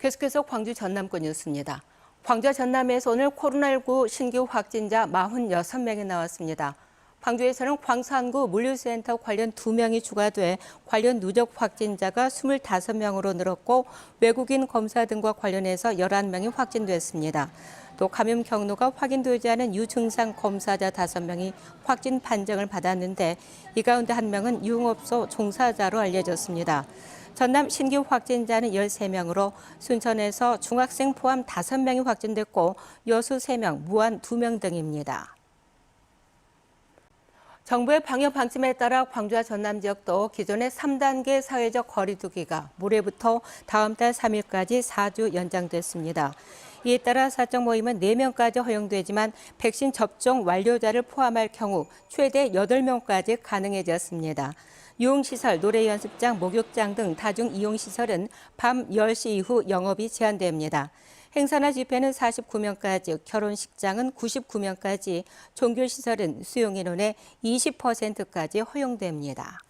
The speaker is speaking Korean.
계속해서 광주 전남권 뉴스입니다. 광주 전남에서 오늘 코로나19 신규 확진자 46명이 나왔습니다. 광주에서는 광산구 물류센터 관련 2명이 추가돼 관련 누적 확진자가 25명으로 늘었고 외국인 검사 등과 관련해서 11명이 확진됐습니다. 또 감염 경로가 확인되지 않은 유증상 검사자 5명이 확진 판정을 받았는데 이 가운데 한 명은 유흥업소 종사자로 알려졌습니다. 전남 신규 확진자는 13명으로 순천에서 중학생 포함 5명이 확진됐고 여수 3명, 무안 2명 등입니다. 정부의 방역 방침에 따라 광주와 전남 지역도 기존의 3단계 사회적 거리두기가 모레부터 다음 달 3일까지 4주 연장됐습니다. 이에 따라 사적 모임은 4명까지 허용되지만 백신 접종 완료자를 포함할 경우 최대 8명까지 가능해졌습니다. 유흥시설, 노래연습장, 목욕장 등 다중 이용시설은 밤 10시 이후 영업이 제한됩니다. 행사나 집회는 49명까지, 결혼식장은 99명까지, 종교시설은 수용인원의 20%까지 허용됩니다.